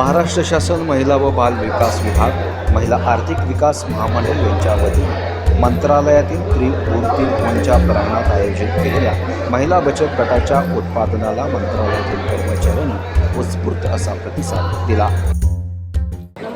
महाराष्ट्र शासन महिला व बाल विकास विभाग महिला आर्थिक विकास महामंडळ यांच्या वतीने मंत्रालयातील त्रिमूर्ती मंचा प्रांगणात आयोजित केलेल्या महिला बचत गटाच्या उत्पादनाला मंत्रालयातील कर्मचाऱ्यांनी उत्स्फूर्त असा प्रतिसाद दिला.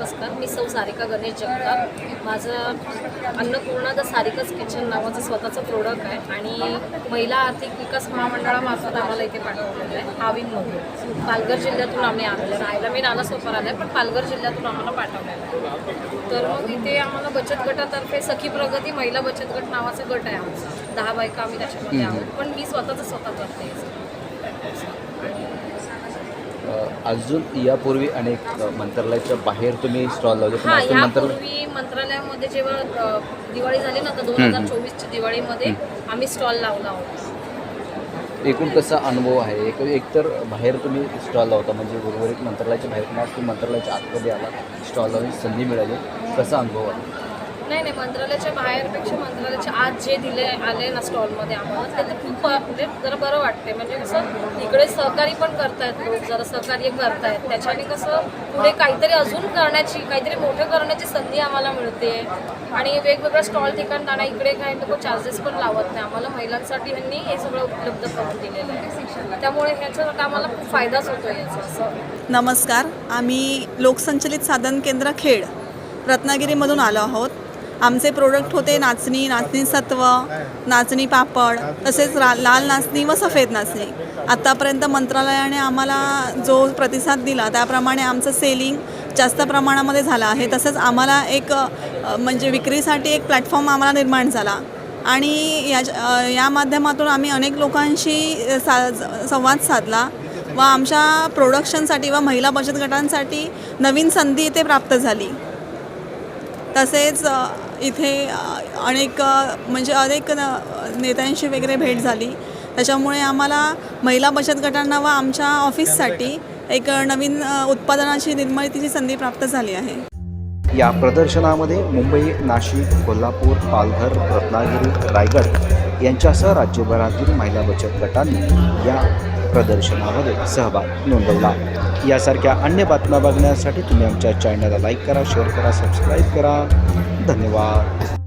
नमस्कार मी सौ सारिका गणेश जगताप. माझं अन्नपूर्णा द सारिकाच किचन नावाचं स्वतःचं प्रोडक्ट आहे आणि महिला आर्थिक विकास महामंडळामार्फत आम्हाला इथे पाठवलेलं आहे हाविंगमधून पालघर जिल्ह्यातून आम्ही आलेलो. आहे. राहायला मी नानासोपार आलं आहे पण पालघर जिल्ह्यातून आम्हाला पाठवलेलं आहे. तर मग इथे आम्हाला बचत गटातर्फे सखी प्रगती महिला बचत गट नावाचा गट आहे आमचा. दहा बायका आम्ही त्याच्यामध्ये आहोत पण मी स्वतःचं स्वतः करते अजून यापूर्वी अनेक मंत्रालयाच्या बाहेर तुम्ही स्टॉल लावले पण हा मंत्रालय यापूर्वी मंत्रालयामध्ये जेव्हा अ, दिवाळी झाली ना तर दोन हजार चोवीसच्या दिवाळीमध्ये आम्ही स्टॉल लावला होता. एकूण कसा अनुभव आहे? एक एकतर बाहेर तुम्ही स्टॉल लावता म्हणजे उर्वरित मंत्रालयाच्या बाहेर पण आज तुम्ही मंत्रालयाच्या आतमध्ये आला स्टॉल लावण्याची संधी मिळाली. कसा अनुभव आहे? नाही नाही मंत्रालयाच्या बाहेरपेक्षा मंत्रालयाच्या आज जे दिले आले ना स्टॉलमध्ये आम्हाला ते खूप म्हणजे जरा बरं वाटते म्हणजे कसं इकडे सहकारी पण करतायत लोक जरा सहकार्य करतायत. त्याच्याने कसं पुढे काहीतरी अजून करण्याची काहीतरी मोठं करण्याची संधी आम्हाला मिळते. आणि वेगवेगळ्या स्टॉल ठिकाण जाणं इकडे काही लोक चार्जेस पण लावत नाही. आम्हाला महिलांसाठी ह्यांनी हे सगळं उपलब्ध करून दिलेलं आहे. त्यामुळे ह्याचा आम्हाला खूप फायदाच होतो याचा असं. नमस्कार. आम्ही लोकसंचलित साधन केंद्र खेड रत्नागिरीमधून आलो आहोत. आमचे प्रोडक्ट होते नाचणी नाचणी सत्व नाचणी पापड तसेच रा लाल नाचणी व सफेद नाचणी. आत्तापर्यंत मंत्रालयाने आम्हाला जो प्रतिसाद दिला त्याप्रमाणे आमचं सेलिंग जास्त प्रमाणामध्ये झालं आहे. तसंच आम्हाला एक म्हणजे विक्रीसाठी एक प्लॅटफॉर्म आम्हाला निर्माण झाला. आणि या या माध्यमातून आम्ही अनेक लोकांशी सा संवाद साधला व आमच्या प्रोडक्शनसाठी व महिला बचत गटांसाठी नवीन संधी इथे प्राप्त झाली. तसेच इथे अनेक म्हणजे अनेक न- नेत्यांशी वगैरे भेट झाली. त्याच्यामुळे आम्हाला महिला बचत गटांना व आमच्या ऑफिससाठी एक नवीन उत्पादनाची निर्मितीची संधी प्राप्त झाली आहे. या प्रदर्शनामध्ये मुंबई नाशिक कोल्हापूर पालघर रत्नागिरी रायगड यांच्यासह राज्यभरातील महिला बचत गटांनी या प्रदर्शनामध्ये सहभाग नोंदवला. यासारख्या अन्य बातम्या बघण्यासाठी तुम्ही आमच्या चॅनलला लाईक करा शेअर करा सबस्क्राईब करा. धन्यवाद.